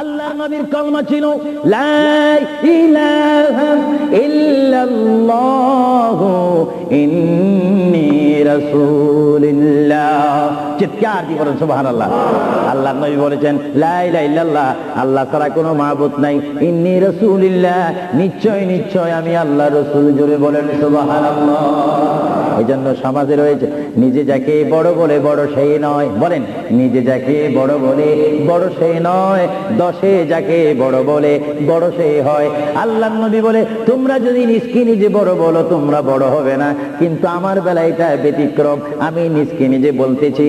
আল্লাহর নবীর কলমা ছিল লা ইন্নী রাসূলুল্লাহ। বলেন সুবহানাল্লাহ। আল্লাহর নবী বলেছেন আল্লাহ ছাড়া কোনো মাবুদ নাই। ইন্নী রাসূলুল্লাহ, নিশ্চয় নিশ্চয় আমি আল্লাহ রাসূল জোরে বলেন এই জন্য সমাজে রয়েছে, নিজে যাকে বড় বলে বড় সেই নয়। বলেন, নিজে যাকে বড় বলে বড় সেই নয়। দশে যাকে বড় বলে বড় সেই হয়। আল্লাহ নবী বলে, তোমরা যদি নিজকে নিজে বড় বলো, তোমরা বড় হবে না। কিন্তু আমার বেলা এটা ব্যতিক্রম। আমি নিজকে নিজে বলতেছি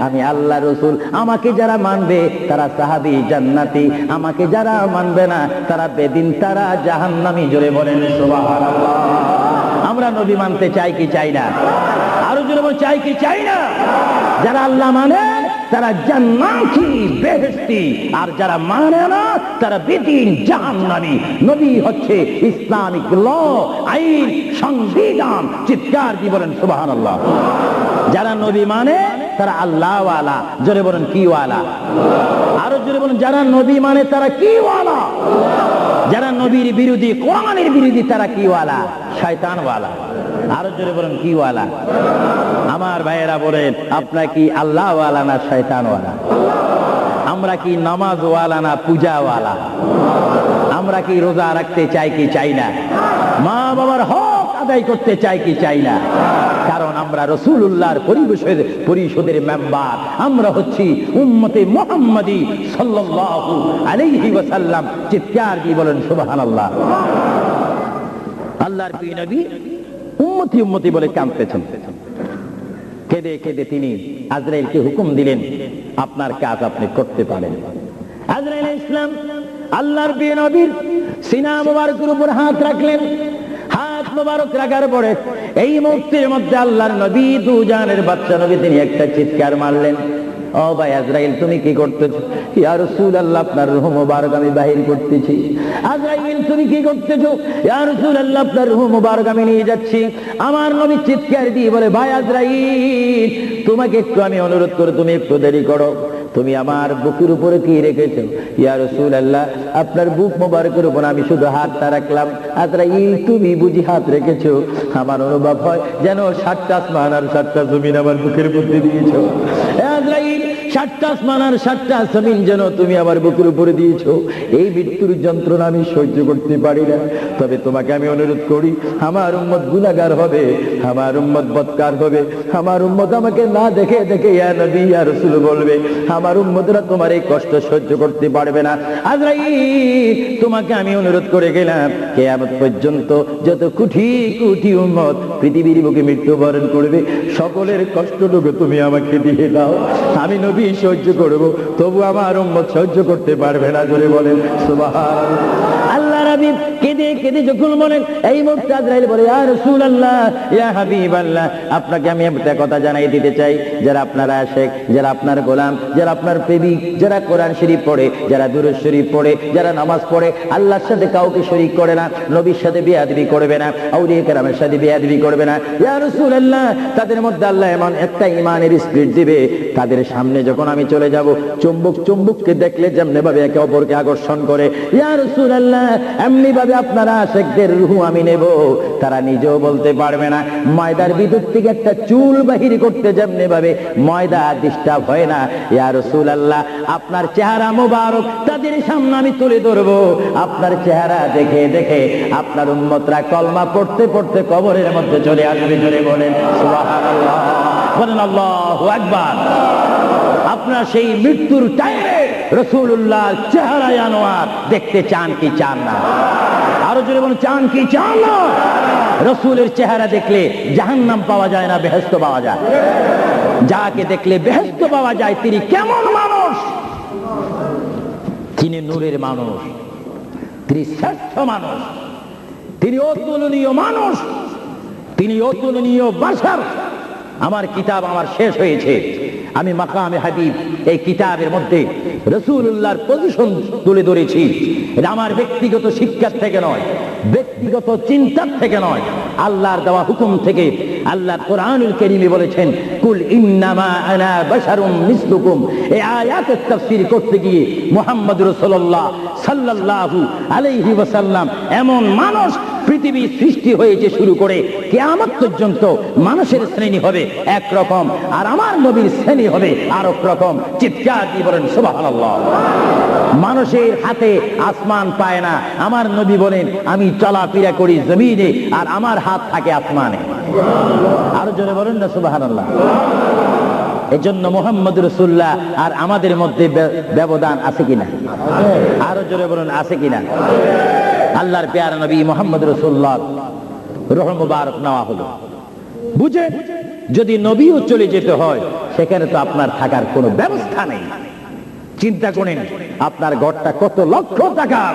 আমি আল্লাহ রসুল। আমাকে যারা মানবে, তারা সাহাবি জান্নাতি। আমাকে যারা মানবে না, তারা বেদিন, তারা জাহান্নামি। জোরে বলেন আমরা নবী মানতে চাই কি চাই না? আরও জোরে চাই কি চাই না? যারা আল্লাহ মানে তারা জান্নাতি, বেহেশতি। আর যারা মানে না, তারা বেদিন, জাহান্নামী। নবী হচ্ছে ইসলামিক ল, আইন, সংবিধান, চিৎকার কি বলেন, সুবহানাল্লাহ। যারা নবী মানে তারা আল্লাহ জোরে বলেন কি ওয়ালা আরও জোরে বলেন, যারা নবী মানে তারা কি ওয়ালা যারা নবীর বিরোধী, কোরআনের বিরোধী, তারা কি ওয়ালা শয়তান ওয়ালা আরও জোরে বলেন কি ওয়ালা আমার ভাইয়েরা বলেন, আপনার কি আল্লাহ ওয়ালা না শয়তান ওয়ালা আমরা কি নামাজ ওয়ালা না পূজা ওয়ালা আমরা কি রোজা রাখতে চাই কি চাই না? মা বাবার হক আদায় করতে চাই কি চাই না? কারণ আমরা রসুল্লাহর পরিবেশের পরিষদের মেম্বার। আমরা হচ্ছি উম্মতে মোহাম্মদী সাল্লাল্লাহু আলাইহি ওয়াসাল্লাম। চিৎকার দিয়ে বলেন, সুবহানাল্লাহ। আল্লাহর প্রিয় নবী উম্মতি উম্মতি বলে কাঁদতেছেন। কেঁদে কেঁদে তিনি আজরাইলকে হুকুম দিলেন, আপনার কাজ আপনি করতে পারেন। আজরাইল ইসলাম আল্লাহর প্রিয় নবীর সিনা মুবারকের উপর হাত রাখলেন। রাখার পরে এই মুহূর্তের মধ্যে আল্লাহর নবী বাচ্চা নবী তিনি একটা চিৎকার মারলেন। ও ভাই আজরাইল, তুমি কি করতেছো? ইয়া রাসূলুল্লাহ, আপনার মুবারক আমি বাহির করতেছি। আজরাইল, তুমি কি করতেছো? ইয়া রাসূলুল্লাহ, আপনার মুবারক আমি নিয়ে যাচ্ছি। আমার নবী চিৎকার দিয়ে বলে, ভাই আজরাইল, তোমাকে একটু আমি অনুরোধ করে, তুমি একটু দেরি করো। তুমি আমার বুকের উপরে কি রেখেছ? ইয়া রসুল আল্লাহ আপনার বুক মোবারকের উপর আমি শুধু হাতটা রাখলাম। আজরাইল, তুমি বুঝি হাত রেখেছ? আমার অনুভব হয় যেন সাতটা আসমান আর সাতটা জমিন আমার বুকের মধ্যে দিয়েছ। সাতটা আসমান আর সাতটা জমিন যেন তুমি আমার বুকের উপরে দিয়েছ। এই মৃত্যুর যন্ত্রণা আমি সহ্য করতে পারি না। তবে তোমাকে আমি অনুরোধ করি, আমার উম্মত গুনাহগার হবে, আমার উম্মত বৎকার হবে। আমার উম্মত আমাকে না দেখে দেখে ইয়া নবী, ইয়া রাসূল বলবে, আমার উম্মতরা তোমার এই কষ্ট সহ্য করতে পারবে না। আজরাইল, তোমাকে আমি অনুরোধ করে গেলাম, কিয়ামত পর্যন্ত যত কোটি কোটি উম্মত পৃথিবীর বুকে মৃত্যুবরণ করবে, সকলের কষ্টটুকু তুমি আমাকে দিয়ে দাও। আমি নবী সহ্য করব তবু আমার উম্মত সহ্য করতে পারবে না জোরে বলেন সুবাহ আল্লাহ কেঁদে কেঁদে যখন বলেন এই আজরাইল বলে, ইয়া আপনাকে আমি একটা কথা জানাই দিতে চাই। যারা আপনারা যারা আপনার গোলাম, যারা আপনার প্রেমিক, যারা কোরআন শরীফ পড়ে, যারা শরীফ পড়ে, যারা নামাজ পড়ে, আল্লাহর সাথে কাউকে করে না, নবীর সাথে করবে না কেরামের সাথে করবে না। ইয়া তাদের মধ্যে আল্লাহ এমন একটা ইমানের স্পিরিট দিবে, তাদের সামনে যখন আমি চলে যাব, চুম্বক চুম্বককে দেখলে যেমনি একে অপরকে আকর্ষণ করে। ইয়া এমনি ভাবে আপনারা আশেকদের রুহু আমি নেব। তারা নিজেও বলতে পারবে না, ময়দার বিদ্যুৎ থেকে একটা চুল বাহির করতে যেমনি ভাবে ময়দা ডিস্টার্ব হয় না। ইয়া রাসূলুল্লাহ, আপনার চেহারা মোবারক, তাদের সামনে আমি তুলে ধরবো। আপনার চেহারা দেখে দেখে আপনার উম্মতরা কলমা পড়তে পড়তে কবরের মধ্যে চলে আসবে, জোরে বলেন বলেন আল্লাহু আকবার। আপনার সেই মৃত্যুর টাইমে রসুল্লাহ চেহারায় আনোয়ার। দেখতে চান কি চান না? আরও জোরে বলুন, চান কি চান না? রসুলের চেহারা দেখলে জাহান্নাম পাওয়া যায় না বেহেস্ত পাওয়া যায়। যাকে দেখলে বেহেস্ত পাওয়া যায়, তিনি কেমন মানুষ? তিনি নূরের মানুষ। তিনি শ্রেষ্ঠ মানুষ। তিনি অতুলনীয় মানুষ। তিনি অতুলনীয় বাসার। আমার কিতাব আমার শেষ হয়েছে। আমি মাকামে হাবিব, এই কিতাবের মধ্যে রসুল্লাহর পজিশন তুলে ধরেছি। এটা আমার ব্যক্তিগত শিক্ষার থেকে নয়, ব্যক্তিগত চিন্তার থেকে নয়। আল্লাহর দেওয়া হুকুম থেকে আল্লাহ কোরআনুল কারীমে বলেছেন, কুল ইন্নামা আনা বাশারুম মিসলুকুম। এই আয়াতের তাফসীর করতে গিয়ে মুহাম্মদ রাসূলুল্লাহ সাল্লাল্লাহু আলাইহি ওয়াসাল্লাম এমন মানুষ পৃথিবী সৃষ্টি হয়েছে শুরু করে কেয়ামত পর্যন্ত মানুষের শ্রেণি হবে একরকম, আর আমার নবীর শ্রেণি হবে আর রকম। চিৎকার, দিয়ে বলেন, সুবহানাল্লাহ। মানুষের হাতে আসমান পায় না। আমার নবী বলেন, আমি চলাফেরা করি জমিনে, আর আমার হাত থাকে আসমানে। আরও জোরে বলেন না, সুবহানাল্লাহ। এজন্য মোহাম্মদ রসুল্লাহ আর আমাদের মধ্যে ব্যবধান আছে কিনা? আরও জোরে বলুন, আছে কিনা? আল্লাহর পেয়ার নবী মোহাম্মদ রসুল্লাহ রহ মুবারক নেওয়া হলো। বুঝে? যদি নবীও চলে যেতে হয়, সেখানে তো আপনার থাকার কোনো ব্যবস্থা নেই। চিন্তা করেন, আপনার ঘরটা কত লক্ষ টাকার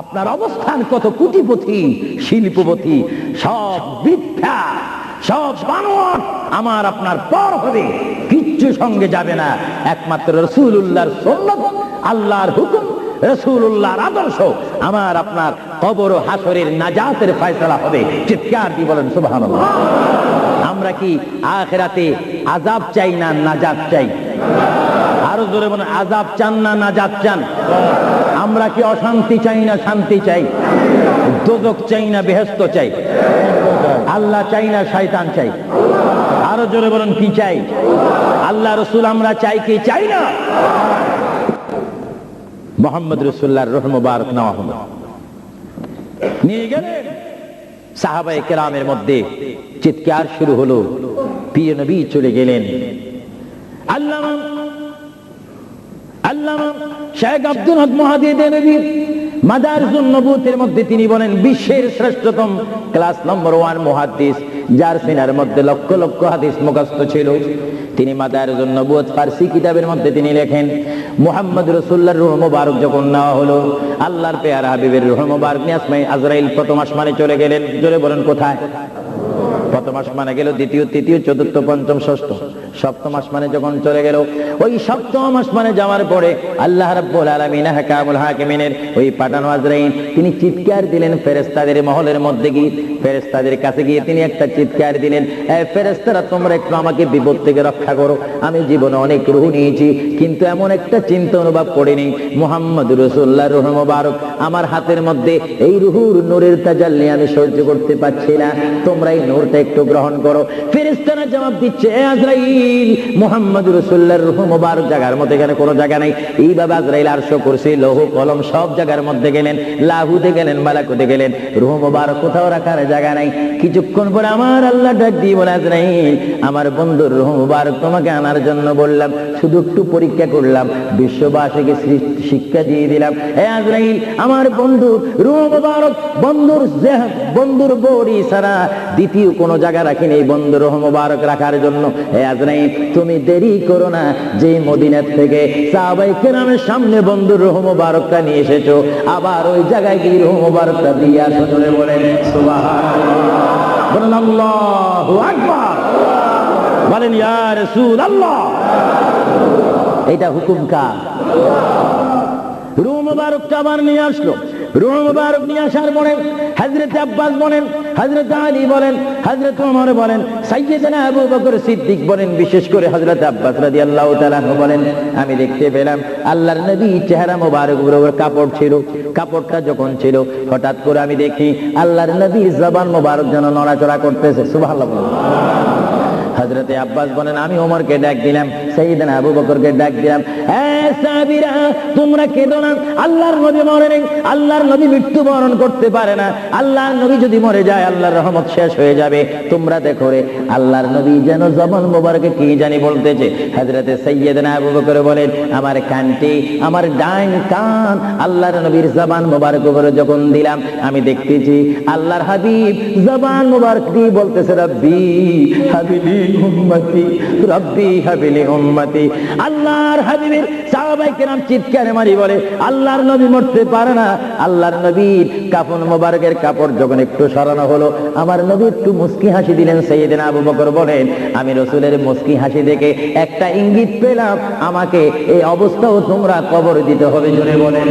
আপনার অবস্থান কত কোটিপতি, শিল্পপতি, সব মিথ্যা, সব বানর আমার আপনার পর হবে, কিচ্ছু সঙ্গে যাবে না। একমাত্র রসুল্লাহর সন্ন্যত আল্লাহর হুকুম রসুল্লাহর আদর্শ। আমার আপনার কবর ও হাসরের নাজাতের ফয়সলা হবে। চিৎকার দিয়ে বলেন, সুবহানাল্লাহ। আমরা কি আখেরাতে আজাব চাই না নাজাত চাই? আরও জোরে বলেন আজাব চান না নাজাত চান? আমরা কি অশান্তি চাই না শান্তি চাই? দোজক চাই না বেহেস্ত চাই? আল্লাহ চাই না শয়তান চাই? আরও জোরে বলেন, কি চাই? আল্লাহ রসুল আমরা চাই কি চাই না? মোহাম্মদ রসুল্লাহ রহম মুবারক নেওয়া হলো। নিয়ে গেলেন সাহাবাই কেরামের মধ্যে। চিৎকার শুরু হলো। প্রিয় নবী চলে গেলেন। আল্লাহ আল্লাহ শেখ আব্দুল হক মহাদিনী মাদারুন নবুতের মধ্যে তিনি বলেন, বিশ্বের শ্রেষ্ঠতম ক্লাস নম্বর ওয়ান মুহাদ্দিস, যার সিনার মধ্যে লক্ষ লক্ষ হাদিস মুখস্থ ছিল। তিনি মাদারুন নবুত ফার্সি কিতাবের মধ্যে তিনি লেখেন, মুহাম্মদ রাসূলুল্লাহর রূহ মুবারক যখন নেওয়া হলো, আল্লাহর পেয়ারা হাবিবের রূহ মুবারক নিয়ে আসমাই আজরাইল প্রথম আসমানে চলে গেলেন। জোরে বলেন, কোথায়? প্রথম আসমানে গেল, দ্বিতীয়, তৃতীয়, চতুর্থ, পঞ্চম, ষষ্ঠ। সপ্তম আসমানে যখন চলে গেল, ওই সপ্তম আসমানে যাওয়ার পরে আল্লাহ রাব্বুল আলামিন হাকামুল হাকিমিনের ওই পাঠানো আজরাইল তিনি চিৎকার দিলেন ফেরেশতাদের মহলের মধ্যে গিয়ে। ফেরেশতাদের কাছে গিয়ে তিনি একটা চিৎকার দিলেন, এ ফেরেশতারা, তোমরা একটু আমাকে বিপদ থেকে রক্ষা করো। আমি জীবনে অনেক রুহ নিয়েছি, কিন্তু এমন একটা চিন্তা অনুভব করিনি। মুহাম্মদ রাসূলুল্লাহ রুহ মুবারক, আমার হাতের মধ্যে এই রুহুর নূরের তাজাল্লি আমি সহ্য করতে পারছি না। তোমরা এই নূরটা একটু গ্রহণ করো। ফেরেশতারা জবাব দিচ্ছে, এ আজরাইল মুহাম্মদ রাসূলুল্লাহর রূহ মুবারক জায়গার মধ্যে এখানে কোনো জায়গা নাই। এইভাবে আজরাইল আরশ করছে, লৌহ, কলম সব জায়গার মধ্যে গেলেন, লাহুতে গেলেন, মালাকুতে গেলেন। রূহ মুবারক কোথাও রাখার জায়গা নাই। কিছুক্ষণ পরে আমার আল্লাহ ডাক দিয়ে বলে, আজরাইল, আমার বন্ধুর রূহ মুবারক তোমাকে আনার জন্য বললাম, শুধু একটু পরীক্ষা করলাম, বিশ্ববাসীকে শিক্ষা দিয়ে দিলাম। এ আজরাইল, আমার বন্ধু, রূহ মুবারক বন্ধুর বন্ধুর বড়ি ছাড়া দ্বিতীয় কোনো জায়গা রাখিনি এই বন্ধু রূহ মুবারক রাখার জন্য। এ আজরাইল তুমি দেরি করো না। যে মদিনার থেকে সাহাবাই কেরামের সামনে বন্ধুর রূহ মুবারকটা নিয়ে এসেছ, আবার ওই জায়গায় গিয়ে রূহ মুবারকটা দিয়ে আসো চলে বলেন বলেন, আল্লাহু আকবার। আল্লাহ এটা হুকুম কার? রুহ মুবারকটা আবার নিয়ে আসলো। রুহ মুবারক নিয়ে আসার পরে হযরত আব্বাস বলেন হযরত আলী বলেন, হযরত ওমর বলেন, সাইয়েদনা আবু বকর সিদ্দিক বলেন, বিশেষ করে হযরত আব্বাস রাদিয়াল্লাহু তাআলা বলেন, আমি দেখতে পেলাম আল্লাহর নবী চেহারা মোবারক উপর কাপড় ছিল, কাপড়টা যখন ছিল, হঠাৎ করে আমি দেখি আল্লাহর নবীর জবান মোবারক যেন নড়াচড়া করতেছে, সুবহানাল্লাহ। হজরতে আব্বাস বলেন, আমি ওমরকে ডাক দিলাম সেইদিন আবু বকরকে ডাক দিলাম, এ সাহাবীরা, তোমরা কেঁদো না। আল্লাহর নবী মরে নেই আল্লাহর নবী মৃত্যু বরণ করতে পারে না। আল্লাহর নবী যদি মরে যায়, আল্লাহর রহমত শেষ হয়ে যাবে। তোমরা দেখো রে, আল্লাহর নবী যেন জবান মোবারকে কি জানি বলতেছে। হজরতে সৈয়দনা আবু বকর বলেন, আমার কানটি, আমার ডাইন কান আল্লাহর নবীর জবান মোবারক উপরে যখন দিলাম, আমি দেখতেছি আল্লাহর হাবিব জবান মোবারক দিয়ে বলতেছে, রব্বি হাবিলি উম্মতি, রব্বি হাবিলি উম্মতি। আল্লাহর হাবিবের সাহাবাই কেরাম চিৎকারে মারি বলে, আল্লাহর নবী মরতে পারে না। আল্লাহর নবীর কাফন মোবারকের কাপড় যখন একটু সরানো হলো, আমার নবী একটু মুস্কি হাসি দিলেন। সেইদিন আবু বকর বলেন, আমি রসুলের মুস্কি হাসি দেখে একটা ইঙ্গিত পেলাম। আমাকে এই অবস্থাও তোমরা কবর দিতে হবে। জোরে বলেন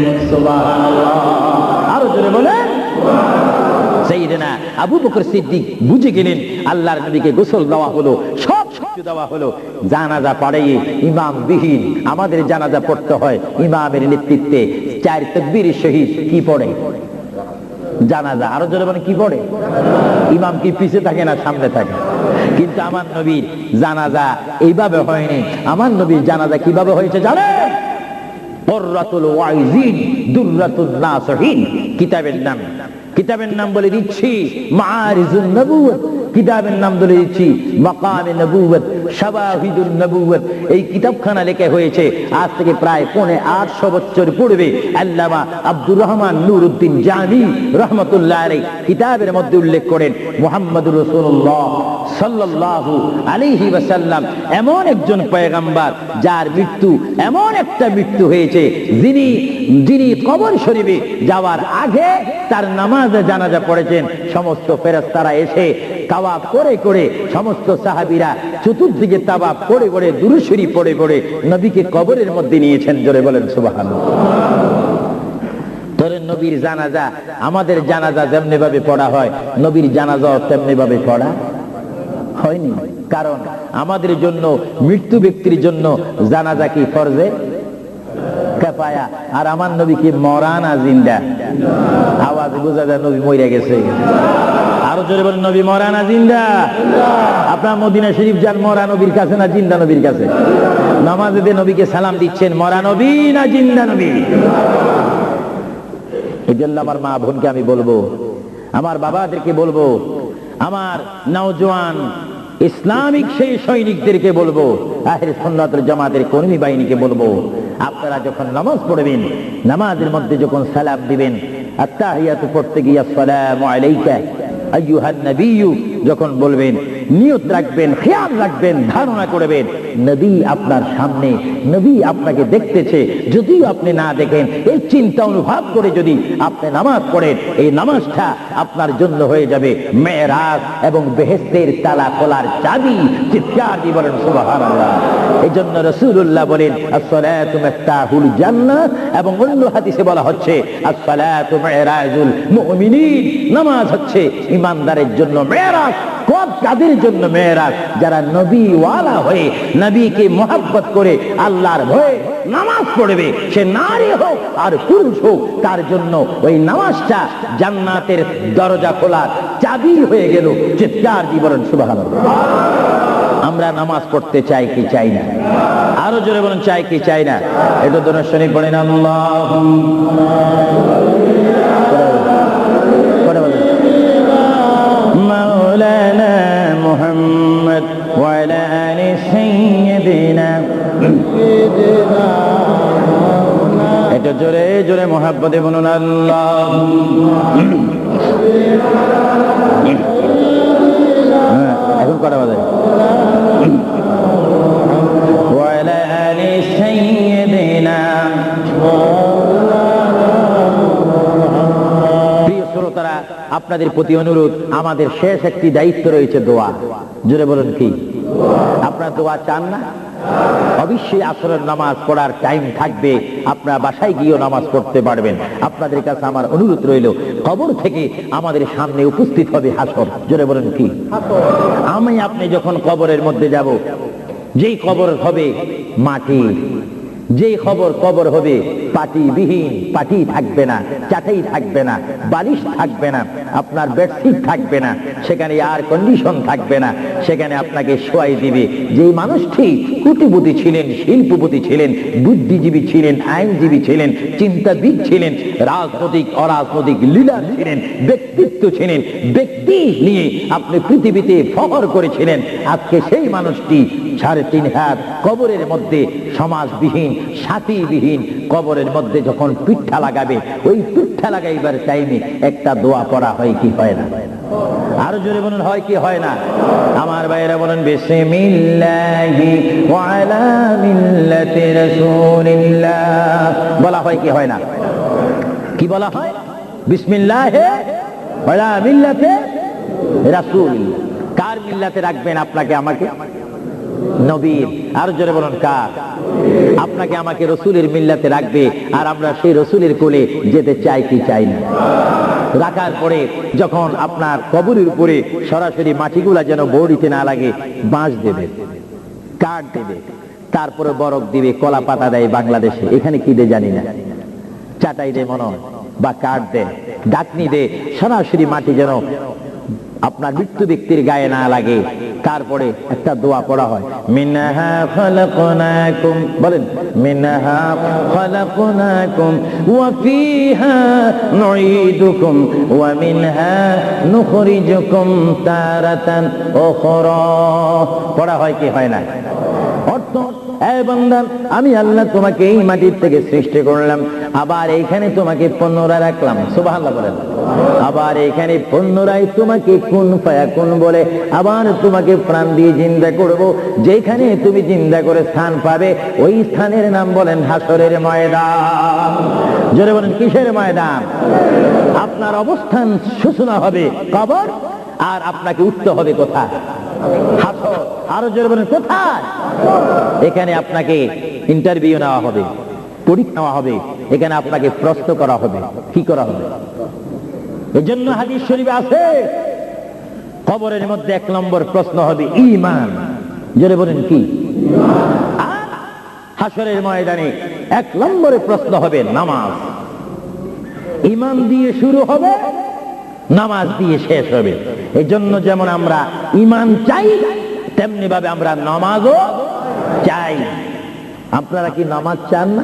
আরও জোরে বলেন সেইদিনা আবু বকর সিদ্দিক বুঝে গেলেন, আল্লাহর নবীকে গোসল দেওয়া হলো। সব কিছু দেওয়া হলো, জানাজা ইমাম বিহীন আমাদের জানাজা পড়তে হয় ইমামের নেতৃত্বে, চার তকবীর শহীদ কি পড়ে? জানাজা আরও জোরে মানে কি পড়ে? ইমাম কি পিছে থাকে না সামনে থাকে? কিন্তু আমার নবীর জানাজা এইভাবে হয়নি। আমার নবীর জানাজা কীভাবে হয়েছে জানেন? কিতাবের নাম। কিতাবের নাম বলে দিচ্ছি, মাআরিজুন নবুয়ত কিতাবের নাম বলে দিচ্ছি মাকামে নবুয়ত নবুয়ত এই কিতাবখানা লেখা হয়েছে আজ থেকে প্রায় পৌনে আটশো বছর পূর্বে। আল্লামা আব্দুর রহমান নুরউদ্দিন জামি রহমতুল্লাহ কিতাবের মধ্যে উল্লেখ করেন, মুহাম্মদুর রাসূলুল্লাহ সাল্লাল্লাহু আলাইহি ওয়াসাল্লাম এমন একজন পয়গাম্বার যার মৃত্যু, এমন একটা মৃত্যু হয়েছে যিনি যিনি কবর শরীফে যাওয়ার আগে তার নামাজে জানাজা পড়েছেন। সমস্ত ফেরেশতারা এসে তাওয়াব করে করে সমস্ত সাহাবীরা চতুর্দিকে তাওয়াব করে করে দুরুশরী পড়ে পড়ে নবীকে কবরের মধ্যে নিয়েছেন, জোরে বলেন তোর নবীর জানাজা, আমাদের জানাজা যেমনি ভাবে পড়া হয়, নবীর জানাজাও তেমনি ভাবে পড়া হয়নি। কারণ আমাদের জন্য, মৃত্যু ব্যক্তির জন্য জানাজা কি ফরজে? কেফায়া। আর আমার নবী কি মরানা জিন্দা। আওয়াজ বোঝা যায় নবী মরে গেছে। আরও জোরে বলেন নবী মরানা জিন্দা? আপনার মদিনা শরীফ যান, মরা নবীর কাছে না জিন্দা নবীর কাছে? নামাজে দিয়ে নবীকে সালাম দিচ্ছেন, মরা নবী না জিন্দা নবী? এই জন্য আমার মা বোনকে আমি বলব, আমার বাবাদেরকে বলব, আমার নওজোয়ান ইসলামিক সেই সৈনিকদেরকে বলব আহের সন্ন্যতের জামাতের কর্মী বাহিনীকে বলব, আপনারা যখন নামাজ পড়বেন, নামাজের মধ্যে যখন সালাম দিবেন, আত্তাহিয়াতু পড়তে গিয়ে আসসালামু আলাইকা। আইয়ুহান নবী যখন বলবেন নিয়ত রাখবেন, খেয়াল রাখবেন, ধারণা করবেন। নবী আপনার সামনে, নবী আপনাকে দেখতেছে, যদিও আপনি না দেখেন, এই চিন্তা অনুভব করে যদি আপনি নামাজ পড়েন, এই নামাজটা আপনার জন্য হয়ে যাবে মেয়েরাজ এবং বেহেস্তের তালা খোলার চাবি, চিৎকার দিয়ে বলেন, সুবহানাল্লাহ। এই জন্য রসুল্লাহ বলেন, আসসালাতু মিফতাহুল এবং অন্য হাদিসে বলা হচ্ছে, আসসালাতু মিরাজুল নামাজ হচ্ছে ইমানদারের জন্য মেয়েরাজ। সব কাদের জন্য মেয়েরা, যারা নবী ওয়ালা হয়ে, নবীকে মোহাব্বত করে আল্লাহর ভয়ে নামাজ পড়বে, সে নারী হোক আর পুরুষ হোক, তার জন্য ওই নামাজটা জান্নাতের দরজা খোলার চাবি হয়ে গেল চিৎকার জীবন শুভ আমরা নামাজ পড়তে চাই কি চাই না? আরও জোরে বলুন, চাই কি চাই না? এটা দোনো শনি, পড়েন আল্লাহ। মৌলানা এটা জোরে জোরে মহাব্বতে বলুন আল্লাহ। হ্যাঁ, এখন কটা বাজে? আপনাদের প্রতি অনুরোধ, আমাদের শেষ একটি দায়িত্ব রয়েছে দোয়া। জোরে বলেন কি? আপনার দোয়া চান না? অবশ্যই আসরের নামাজ পড়ার টাইম থাকবে। আপনার বাসায় গিয়েও নামাজ পড়তে পারবেন। আপনাদের কাছে আমার অনুরোধ রইল, কবর থেকে আমাদের সামনে উপস্থিত হবে হাসর। জোরে বলেন কি? আমি আপনি যখন কবরের মধ্যে যাব, যেই কবর হবে মাটি, যেই খবর কবর হবে পাটি বিহীন পাটি থাকবে না, চাটাই থাকবে না, বালিশ থাকবে না, আপনার বেডশিট থাকবে না, সেখানে এয়ার কন্ডিশন থাকবে না, সেখানে আপনাকে শোয়াই দিবে। যেই মানুষটি কুটিপতি ছিলেন, শিল্পপতি ছিলেন, বুদ্ধিজীবী ছিলেন, আইনজীবী ছিলেন, চিন্তাবিদ ছিলেন, রাজনৈতিক, অরাজনৈতিক লিডার ছিলেন, ব্যক্তিত্ব ছিলেন, ব্যক্তি নিয়ে আপনি পৃথিবীতে ফখর করেছিলেন, আজকে সেই মানুষটি সাড়ে তিন হাত কবরের মধ্যে সমাজবিহীন, সাথীবিহীন কবরের মধ্যে যখন পিঠা লাগাবে, ওই পিঠা লাগাইবার টাইমে একটা দোয়া পড়া হয় কি হয় না? আরও জোরে বলুন, হয় কি হয় না? আমার বাইরে বলেন, বিসমিল্লাহি ওয়া বলা হয় কি হয় না? কি বলা হয়? বিসমিল্লাহে কার মিল্লাতে রাখবেন আপনাকে, আমাকে? নবীর। আর জোরে বলুন, কার? আপনাকে আমাকে রসুলের মিল্লাতে রাখবে, আর আমরা সেই রসুলের কোলে যেতে চাই কি চাই না। রাখার পরে যখন আপনার কবরের উপরে সরাসরি মাটিগুলা যেন বড়িতে না লাগে, বাঁশ দেবে, কাঠ দেবে, তারপরে বরফ দিবে, কলা পাতা দেয় বাংলাদেশে। এখানে কি দে জানি না। চাটাই দে মনে বা কাঠ দে ডাকনি দে সরাসরি মাটি যেন আপনার মৃত্যু ব্যক্তির গায়ে না লাগে। তারপরে একটা দোয়া পড়া হয়। মিনাহা খলকনাকুম, বলেন, মিনাহা খলকনাকুম, ওয়া ফিহা নুঈদুকুম, ওয়া মিনহা নুখরিজুকুম তারাতান উখরা। পড়া হয় কি হয় না? আমি আল্লাহ তোমাকে এই মাটির থেকে সৃষ্টি করলাম। আবার এইখানে তোমাকে পুনরায় রাখলাম। সুবহানাল্লাহ বলেন। আবার এখানে পুনরায় তোমাকে কোন ফায়া কোন বলে আবার তোমাকে প্রাণ দিয়ে জিন্দা করব। যেখানে তুমি জিন্দা করে স্থান পাবে, ওই স্থানের নাম বলেন হাসরের ময়দান। জোরে বলেন, কিসের ময়দান? আপনার অবস্থান সূচনা হবে কবর আর আপনাকে উঠতে হবে কোথায়? আরও জোরে বলেন, কোথায়? এখানে আপনাকে ইন্টারভিউ নেওয়া হবে, পরীক্ষা নেওয়া হবে, এখানে আপনাকে প্রশ্ন করা হবে, কি করা হবে? এই জন্য হাদিস শরীফে আছে। কবরের মধ্যে এক নম্বর প্রশ্ন হবে ইমান জোরে বলেন, কি? হাসরের ময়দানে এক নম্বরে প্রশ্ন হবে, নামাজ। ইমান দিয়ে শুরু হবে। নামাজ দিয়ে শেষ হবে। এই জন্য যেমন আমরা ইমান চাই, তেমনি ভাবে আমরা নামাজও চাই। আপনারা কি নামাজ চান না?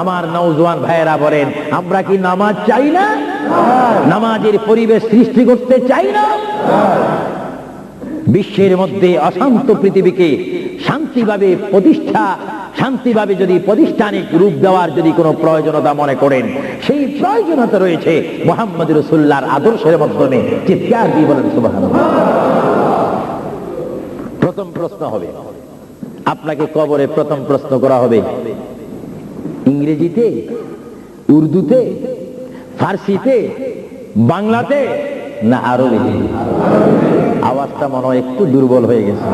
আমার নৌজওয়ান ভাইয়েরা বলেন, আমরা কি নামাজ চাই না? নামাজের পরিবেশ সৃষ্টি করতে চাই না? বিশ্বের মধ্যে অশান্ত পৃথিবীকে শান্তিভাবে প্রতিষ্ঠা শান্তিভাবে যদি প্রতিষ্ঠানিক রূপ দেওয়ার যদি কোনো প্রয়োজনতা মনে করেন, সেই প্রয়োজনতা রয়েছে মোহাম্মদ রসুল্লাহর আদর্শের মাধ্যমে। চিৎকার দিয়ে বলেন সুবাহ প্রথম প্রশ্ন হবে, আপনাকে কবরে প্রথম প্রশ্ন করা হবে, ইংরেজিতে, উর্দুতে, ফার্সিতে, বাংলাতে না আরবিতে? আওয়াজটা মনে হয় একটু দুর্বল হয়ে গেছে।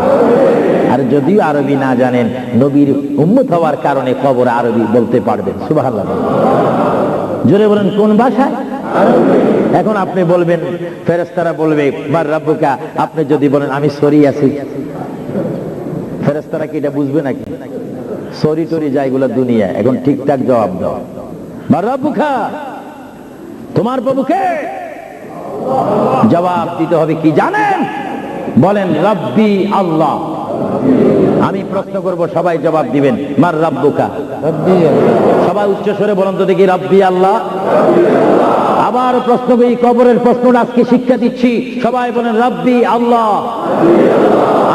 আর যদিও আরবি না জানেন, নবীর উম্মত হওয়ার কারণে কবর আরবি বলতে পারবেন। সুবাহ জোরে বলেন, কোন ভাষায়? এখন আপনি বলবেন ফেরেস্তারা বলবে, বার রাব্বুকা, আপনি যদি বলেন, আমি সরি আছি। ফেরেস্তারা কি এটা বুঝবে নাকি? সরি টরি যাইগুলো দুনিয়া এখন ঠিকঠাক জবাব দাও। বার রাব্বুকা, তোমার প্রভুকে জবাব দিতে হবে কি জানেন? বলেন রব্বি আল্লাহ। আমি প্রশ্ন করব সবাই জবাব দিবেন মার রাব্বুকা? সবাই উচ্চ স্বরে বলুন তো দেখি রব্বি আল্লাহ। আবার প্রশ্ন করি কবরের প্রশ্নটা আজকে শিক্ষা দিচ্ছি। সবাই বলেন রব্বি আল্লাহ।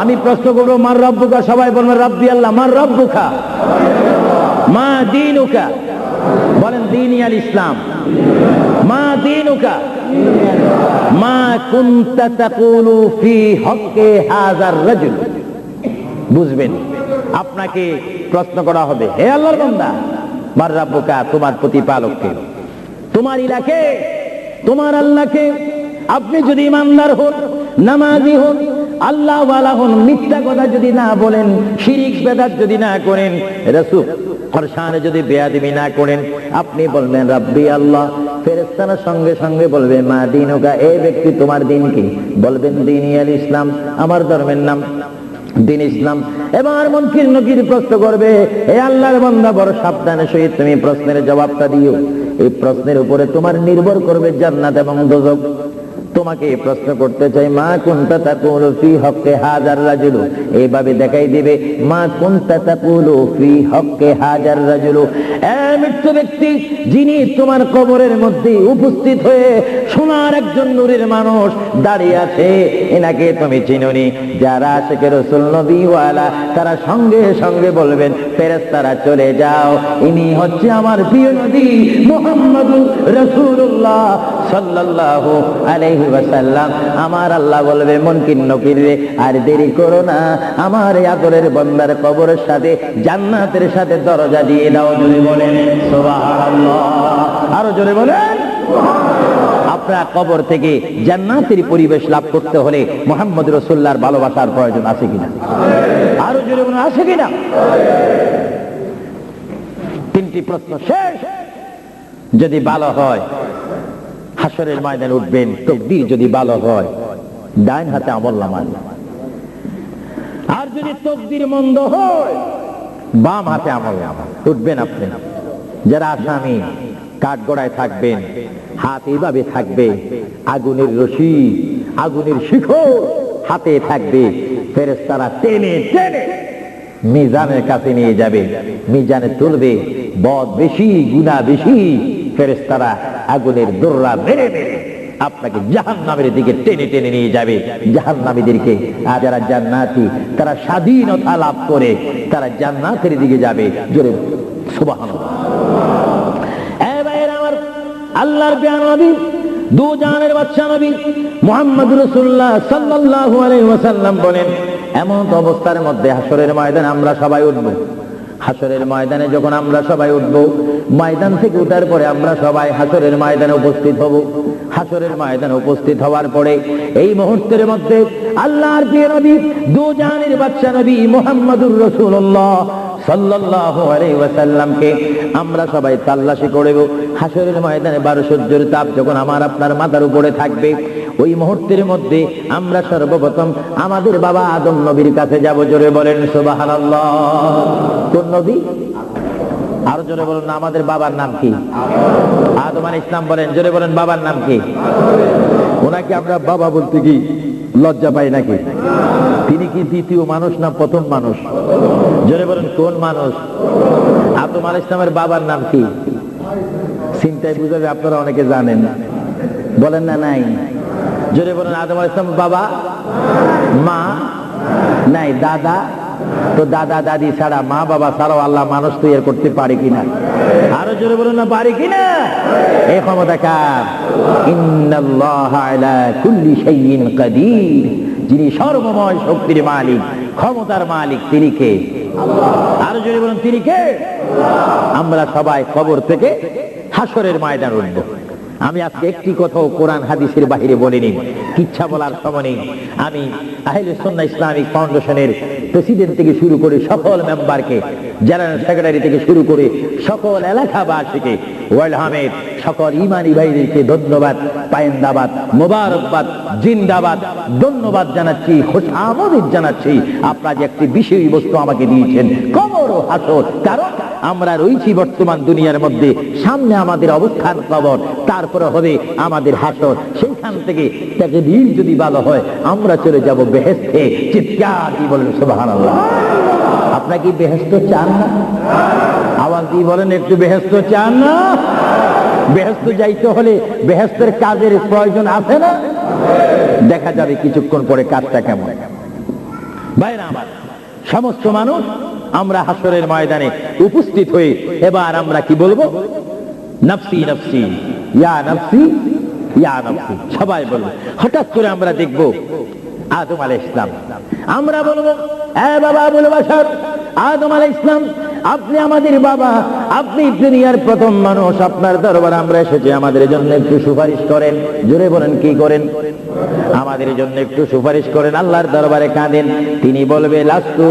আমি প্রশ্ন করব মার রব্বুকা? সবাই বলবেন রব্বি আল্লাহ। মার রব্বুকা? মা দিনুকা? বলেন দিনী ইসলাম। মা দিনুকা? বুঝবেন, আপনাকে প্রশ্ন করা হবে, হে আল্লাহর বান্দা, মার রাব্বুকা, তোমার প্রতিপালককে, তোমার ইলাকে, তোমার আল্লাহকে, আপনি যদি ইমানদার হন, নামাজি হন আল্লাহ হন, মিথ্যা কথা যদি না বলেন, শিরিক বেদাত যদি না করেন, রসুল ফরসানে যদি বেয়াদিবি না করেন, আপনি বলবেন রাব্বি আল্লাহ ফেরেস্তারা সঙ্গে সঙ্গে বলবে, মা দিনুকা এই ব্যক্তি তোমার দিন কি? বলবেন, দিন ইয়াল ইসলাম, আমার ধর্মের নাম, দিন ইসলাম। এবার মনকির নকির প্রশ্ন করবে, এ আল্লাহর বন্ধা বড় সাবধানে সহিত তুমি প্রশ্নের জবাবটা দিও। এই প্রশ্নের উপরে তোমার নির্ভর করবে জান্নাত এবং দোজক। তোমাকে প্রশ্ন করতে চাই, মা কুনতা তাকুলু ফি হাজার রাজুলু? এইভাবে দেখাই দিবে, মা কুনতা ফি হাজার রাজুলু। মৃত্যু ব্যক্তি, যিনি তোমার কবরের মধ্যে উপস্থিত হয়ে সোনার একজন নূরের মানুষ দাঁড়িয়ে আছে, এনাকে তুমি চিনুনি। যারা আশেকের রসুল তারা সঙ্গে সঙ্গে বলবেন ফেরেস্তারা চলে যাও। ইনি হচ্ছে আমার প্রিয় নদী মোহাম্মদ রসুল্লাহ সাল্লাল্লাহু আলাইহি ওয়াসাল্লাম। আমার আল্লাহ বলবে মনকিন নকির রে, আর দেরি করো না। আমার বন্দার কবরের সাথে, জান্নাতের সাথে দরজা দিয়ে দাও, জোরে বলেন, সুবহানাল্লাহ। আরও জোরে বলেন আপনার কবর থেকে জান্নাতের পরিবেশ লাভ করতে হলে মোহাম্মদ রসুল্লাহর ভালোবাসার প্রয়োজন আছে কিনা? আরও জোরে বলুন, আছে কিনা? তিনটি প্রশ্ন শেষ। যদি ভালো হয় হাসরের ময়দানে উঠবেন, তকদির যদি ভালো হয় ডাইন হাতে আমল নামান আর যদি তকদির মন্দ হয়, বাম হাতে আমল উঠবেন আপনি। যারা আসামি, কাঠগড়ায় থাকবেন, হাত এইভাবে থাকবে, আগুনের রশি, আগুনের শিখর হাতে থাকবে ফেরেস্তারা টেনে টেনে মিজানের কাছে নিয়ে যাবে, মিজানে তুলবে, বদ বেশি গুণা বেশি ফেরেস্তারা আগুনের দোররা মেরে মেরে আপনাকে জাহান নামের দিকে টেনে টেনে নিয়ে যাবে। জাহান নামীদেরকে আর যারা জান্নাতি, তারা স্বাধীনতা লাভ করে, তারা জান্নাতের দিকে যাবে। জোরে সুবাহ আল্লাহর প্রিয় নবী দু জানের বাচ্চা নবী মোহাম্মদ রসুল্লাহ সাল্লাল্লাহু আলাইহি ওয়াসাল্লাম বলেন, এমন অবস্থার মধ্যে হাসরের ময়দানে আমরা সবাই উঠবো। হাসরের ময়দানে যখন আমরা সবাই উঠব, ময়দান থেকে উঠার পরে আমরা সবাই হাসরের ময়দানে উপস্থিত হব। হাসরের ময়দানে উপস্থিত হওয়ার পরে এই মুহূর্তের মধ্যে আল্লাহর প্রিয় নবী দু জাহানের বাচ্চা নবী মোহাম্মদুর রসুল্লাহ সাল্লাল্লাহু আলাইহি ওয়াসাল্লামকে আমরা সবাই তাল্লাশি করব। হাসরের ময়দানে বারো সূর্যের তাপ যখন আমার আপনার মাথার উপরে থাকবে, ওই মুহূর্তের মধ্যে আমরা সর্বপ্রথম আমাদের বাবা আদম নবীর কাছে যাব। জোরে বলেন, সুবহানাল্লাহ। কোন নবী? আরও জোরে বলুন আমাদের বাবার নাম কি? আদম আলাইহিস ইসলাম বলেন, জোরে বলেন, বাবার নাম কি? ওনাকে আমরা বাবা বলতে কি? লজ্জা পাই নাকি? তিনি কি দ্বিতীয় মানুষ না প্রথম মানুষ? জোরে বলেন, কোন মানুষ? আদম আল ইসলামের বাবার নাম কি? চিন্তায় বুঝাবে আপনারা অনেকে জানেন। বলেন না, নাই। জোরে বলেন, আদম আল ইসলাম বাবা, মা, নাই, দাদা। তো দাদা, দাদি ছাড়া মা, বাবা ছাড়াও আল্লাহ মানুষ তৈরি করতে পারে কিনা? আরও জোরে বলুন না, পারে কিনা? এই ক্ষমতা কার? ইন্নাল্লাহ আলা কুল্লি শাইইন কাদির। যিনি সর্বময় শক্তির মালিক, ক্ষমতার মালিক তিনি কে? আরও যদি বলুন, তিনি কে? আমরা সবাই খবর থেকে হাসরের ময়দান উঠবো। আমি আজকে একটি কথাও কোরআন হাদিসের বাহিরে বলিনি, কিচ্ছা বলার সময় নেই। আমি আহিল সন্না ইসলামিক ফাউন্ডেশনের প্রেসিডেন্ট থেকে শুরু করে সকল মেম্বারকে, জেনারেল সেক্রেটারি থেকে শুরু করে সকল এলাকাবাসীকে ওয়ার্ল্ড আহমেদ সকল ইমানি ভাইদেরকে ধন্যবাদ, পায়েন্দাবাদ, মোবারকবাদ, জিন্দাবাদ, ধন্যবাদ জানাচ্ছি, খোশ আমদিত জানাচ্ছি। আপনারা যে একটি বিষয় বস্তু আমাকে দিয়েছেন কবর হাসর, কারণ আমরা রয়েছি বর্তমান দুনিয়ার মধ্যে। সামনে আমাদের অবস্থান কবর, তারপরে হবে আমাদের হাসর সেইখান থেকে তাকে দিন যদি ভালো হয়, আমরা চলে যাব বেহেস্তে চিৎকার কি বলেন সুবাহান আপনার কি বেহেস্ত চান না? আওয়াজ দিয়ে বলেন, একটু বেহেস্ত চান না? বেহেস্ত যাইতে হলে বেহেস্তের কাজের প্রয়োজন আছে না? দেখা যাবে কিছুক্ষণ পরে কাজটা কেমন। বাইরে আমার, সমস্ত মানুষ আমরা হাসরের ময়দানে উপস্থিত হয়ে এবার আমরা কি বলব? নফসি নফসি, ইয়া নফসি ইয়া নফসি। সবাই বলব হঠাৎ করে আমরা দেখব আদম আলাই ইসলাম আমরা বলব, এ বাবা বলব বাসার আদম আলাই ইসলাম আপনি আমাদের বাবা, আপনি দুনিয়ার প্রথম মানুষ, আপনার দরবার আমরা এসেছি, আমাদের জন্য একটু সুপারিশ করেন। জোরে বলেন, কি করেন? আমাদের জন্য একটু সুপারিশ করেন, আল্লাহর দরবারে কাঁদেন। তিনি বলবে, লাস্তু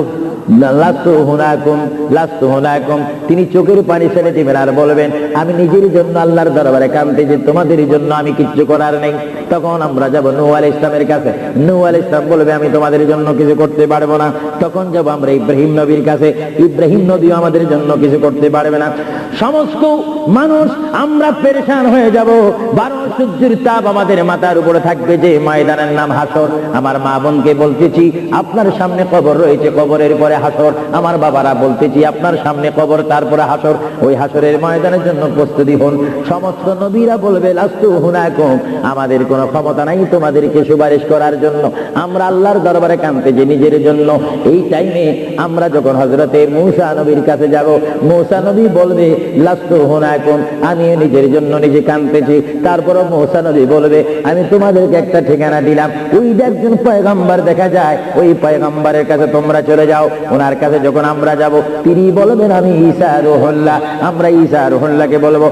তিনি চোখের পানি ছেড়ে দিবেন আর বলবেন, আমি নিজের জন্য আল্লাহর দরবারে কাঁদতে যে তোমাদের জন্য আমি কিচ্ছু করার নেই। তখন আমরা যাব নূ আল ইসলামের কাছে। নূ আল ইসলাম বলবে, আমি তোমাদের জন্য কিছু করতে পারব না। তখন যাব আমরা ইব্রাহিম নবীর কাছে। ইব্রাহিম নবীও আমাদের জন্য কিছু করতে পারবে না। সমস্ত মানুষ, আমরা পেরেশান হয়ে যাব। বারো সূর্যের তাপ আমাদের মাথার উপরে থাকবে যে, ময়দানের নাম হাসর। আমার মা বোনকে বলতেছি, আপনার সামনে কবর রয়েছে, কবরের পরে হাসর। আমার বাবারা বলতেছি, আপনার সামনে কবর, তারপরে হাসর। ওই হাসরের ময়দানের জন্য প্রস্তুতি হন। সমস্ত নবীরা বলবে, লাস্তু হুনাকুম। আমাদের কোনো ক্ষমতা নাই তোমাদেরকে সুপারিশ করার জন্য। আমরা আল্লাহর দরবারে কানতে যে নিজের জন্য। এই টাইমে আমরা যখন হজরতে মৌসা নবীর কাছে যাব, মৌসা নবী বলবে, লাস্তু হুনাকুম। আমি নিজের জন্য নিজে কানতেছি তারপরও মৌসা নবী বলবে, আমি তোমাদেরকে একটা ঠিকানা দিলাম। ওই একজন পয়গম্বর দেখা যায়, ওই পয়গম্বরের কাছে তোমরা চলে যাও। ওনার কাছে যখন আমরা যাব, তিনি বলবেন, আমি ঈসা রোহল্লা। আমরা ঈসা রোহল্লাকে বলব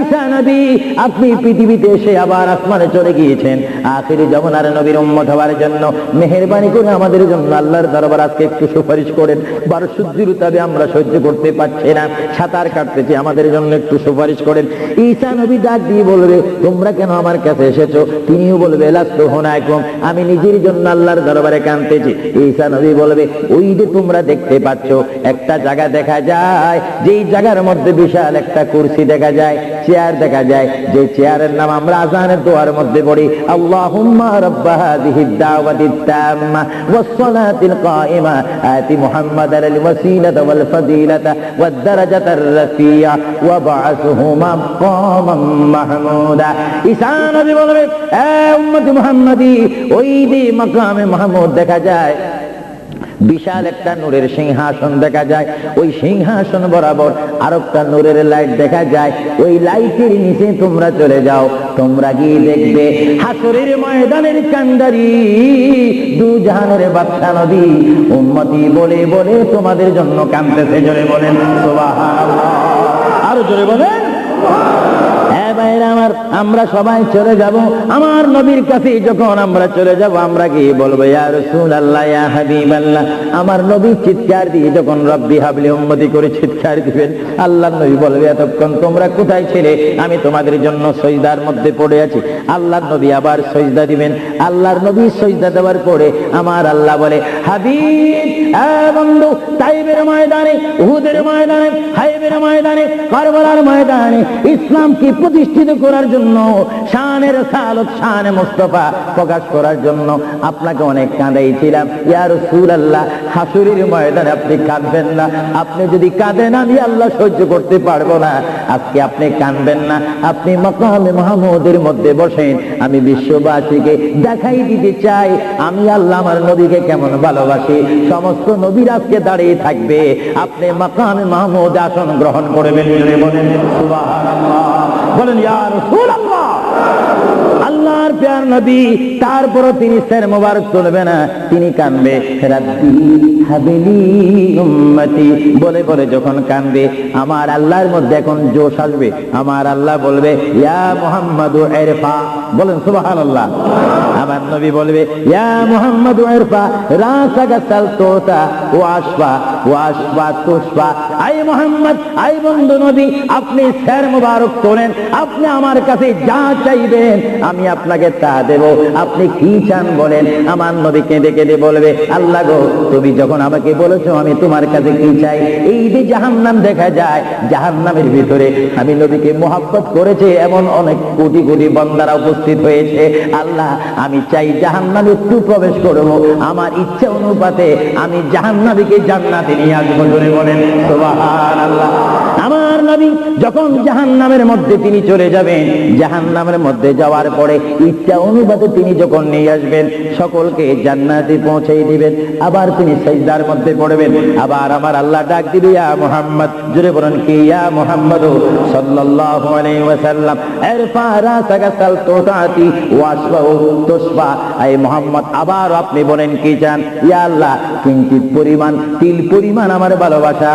ঈসা নবী, আপনি পৃথিবীতে এসে আবার আসমানে চলে গিয়েছেন। আখিরি জমানার নবীর উম্মত হওয়ার জন্য মেহেরবানি করে আমাদের জন্য আল্লাহর দরবার আজকে একটু সুপারিশ করেন। বারো সূর্যের তবে আমরা সহ্য করতে পারছি না। সাঁতার কাটতেছি, আমাদের জন্য একটু সুপারিশ করেন। ঈসা নবী ডাক দিয়ে বলবে, তোমরা কেন আমার কাছে এসেছ? তিনিও বলবে, লাস্ত হোনায়কুম, আমি নিজের জন্য আল্লাহর দরবারে কানতেছি ঈসা নবী বলবে, ওই যে তোমরা দেখতে পাচ্ছ, একটা জায়গা দেখা যায়, যেই জায়গার মধ্যে বিশাল একটা কুরসি দেখা যায়, চেয়ার দেখা যায়, যে চেয়ারের নাম আমরা আজানের দোয়ার মধ্যে পড়ি, আল্লাহুম্মা রাব্বা হাযিহি দাওয়াতি তাম্মা ওয়াস-সালাতিল কাইমা আতি মুহাম্মাদাল ওয়াসিলাতা ওয়াল ফাদিলাতা ওয়াদ-দারাজাতার রাফিয়া ওয়া বা'আসহু মাকামান মাহমুদা। ঈসা নবী বলবে, এ উম্মতি মুহাম্মাদি, ওই যে মাকামে মাহমুদ দেখা যায় বিশাল একটা নূরের সিংহাসন দেখা যায়। ওই সিংহাসন বরাবর আর একটা নূরের লাইট দেখা যায়। ওই লাইটের নিচে তোমরা চলে যাও। তোমরা গিয়ে দেখবে হাসরের ময়দানের কান্দারি দু জাহানের বাচ্চা নদী উন্মতি বলে বলে তোমাদের জন্য কান্দতেছে জোরে বলেন। আরও জোরে বলেন ভাইরা আমার, আমরা সবাই চলে যাব। আমার নবীর কাছে যখন আমরা চলে যাব, আমরা কি বলব, ইয়া রাসূলুল্লাহ, ইয়া হাবিবাল্লাহ? আমার নবী চিৎকার দিয়ে যখন রব্বি হাবলি উম্মতি করে চিৎকার দিবেন আল্লাহ নবী বলবে, এতক্ষণ তোমরা কোথায় ছিলে? আমি তোমাদের জন্য সজদার মধ্যে পড়ে আছি। আল্লাহ নবী আবার সজদা দিবেন। আল্লাহর নবী সজদা দেওয়ার পরে আমার আল্লাহ বলে, হাবিব বন্ধু, তাইবের ময়দানে, উহুদের ময়দানে, হাইবের ময়দানে, কারবালার ময়দানে ইসলামকে প্রতিষ্ঠিত করার জন্য, শানের সালত শানে মুস্তফা প্রকাশ করার জন্য আপনাকে অনেক কাঁদাইছিলাম। ইয়ার সুর আল্লাহ হাসুরির ময়দানে আপনি কাঁদবেন না। আপনি যদি কাঁদেন, আমি আল্লাহ সহ্য করতে পারব না। আজকে আপনি কাঁদবেন না। আপনি মকামে মাহমুদের মধ্যে বসেন। আমি বিশ্ববাসীকে দেখাই দিতে চাই। আমি আল্লাহ আমার নবীকে কেমন ভালোবাসি? সমস্ত নবীর আজকে দাঁড়িয়ে থাকবে। আপনি মাকামে মাহমুদ আসন গ্রহণ করবেন বলেন, ইয়া আল্লাহর প্যার নবী, তারপরও তিনি সের মোবারক তুলবে না। তিনি কানবে বলে বলে যখন কানবে আমার আল্লাহর মধ্যে এখন জোশ আসবে। আমার আল্লাহ বলবে, ইয়া মুহাম্মাদু ইরফা। বলেন, সুবহানাল্লাহ। আমার নবী বলবে, ইয়া মুহাম্মাদু ইরফা রাসাকা সালতোতা ওয়াশফা তুশফা আই মুহাম্মদ, আই বন্ধু নবী, আপনি স্যার মুবারক তোলেন আপনি আমার কাছে যা চাইবেন, আমি আপনাকে তা দেব। আপনি কি চান বলেন? আমার নবী কেঁদে কেঁদে বলবে, আল্লাহ গো, তুমি যখন আমাকে বলেছ আমি তোমার কাছে কি চাই? এই যে জাহান্নাম দেখা যায়, জাহান্নামের ভিতরে আমি নবীকে মোহাব্বত করেছে, এমন অনেক কোটি কোটি বন্দারা উপস্থিত হয়েছে। আল্লাহ, আমি চাই জাহান্নামে একটু প্রবেশ করব। আমার ইচ্ছা অনুপাতে আমি জাহান্নামীকে জান্নাতে নিয়ে আসব ধরে বলেন সুবহানাল্লাহ। আমার নবী যখন জাহান্নামের মধ্যে তিনি চলে যাবেন, জাহান্নামের মধ্যে যাওয়ার পরে ইচ্ছা অনুপাতে তিনি যখন নিয়ে আসবেন, সকলকে জান্নাতে পৌঁছে দিবেন। আবার তিনি সেজদার মধ্যে পড়বেন। আবার আমার আল্লাহ ডাক দিবে, ইয়া মুহাম্মদ। জুড়ে বলেন কি, ইয়া মুহাম্মদ? সাল্লাল্লাহু আলাইহি ওয়াসাল্লাম এই মুহাম্মদ, আবার আপনি বলেন কি চান? ইয়া আল্লাহ, কিঞ্চিত পরিমাণ, তিল পরিমাণ আমার ভালোবাসা।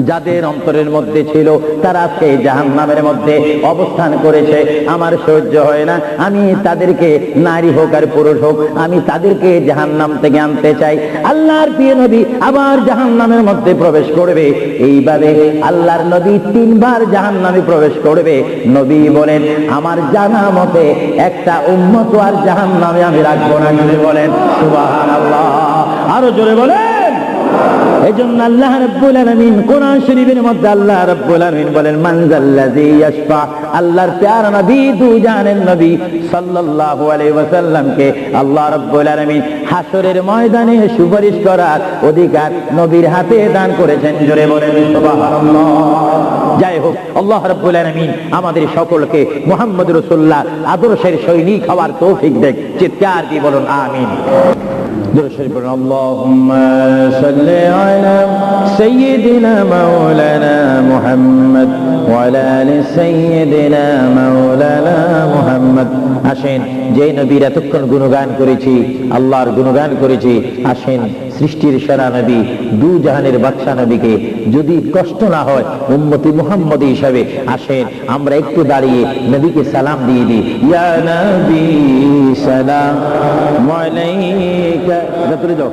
যাদের অন্তরের মধ্যে ছিল, তারা আজকে জাহান নামের মধ্যে অবস্থান করেছে। আমার সহ্য হয় না। আমি তাদেরকে নারী হোক আর পুরুষ হোক, আমি তাদেরকে জাহান নাম থেকে আনতে চাই। আল্লাহর প্রিয় নবী আবার জাহান নামের মধ্যে প্রবেশ করবে। এইভাবে আল্লাহর নবী তিনবার জাহান নামে প্রবেশ করবে। নবী বলেন, আমার জানা মতে একটা উন্মত আর জাহান নামে আমি রাখব না। বলেন সুবাহান আল্লাহ আরও জোরে বলেন এজন্য আল্লাহ রাব্বুল আলামিন কোরআন শরীফের মধ্যে আল্লাহ রাব্বুল আলামিন বলেন ইয়াশফা আল্লাহর নবী দু জানের নবী সাল্লাল্লাহু আলাইহি ওয়াসাল্লামকে আল্লাহ রাব্বুল আলামিন হাসরের ময়দানে সুপারিশ করার অধিকার নবীর হাতে দান করেছেন। জোরে বলেন, সুবহানাল্লাহ। যাই হোক, আল্লাহ রাব্বুল আলামিন আমাদের সকলকে মুহাম্মদ রাসূলুল্লাহ আদর্শের সৈনিক হওয়ার তৌফিক দেখ চিৎকার দিয়ে বলুন, আমিন। দুরশরীফুল আল্লাহুম্মা সাল্লি আলা সাইয়্যিদিনা মাওলানা মুহাম্মদ ওয়া আলা আলি সাইয়্যিদিনা মাওলানা মুহাম্মদ। আসেন, যে নবীর এতক্ষণ গুণগান করেছি, আল্লাহর গুণগান করেছি, আসেন সৃষ্টির সেরা নবী দু জাহানের বাদশা নবীকে যদি কষ্ট না হয়, উম্মতি মোহাম্মদ হিসাবে আসেন। আমরা একটু দাঁড়িয়ে নবীকে সালাম দিয়ে দিই। ইয়া নবী সালাম যাও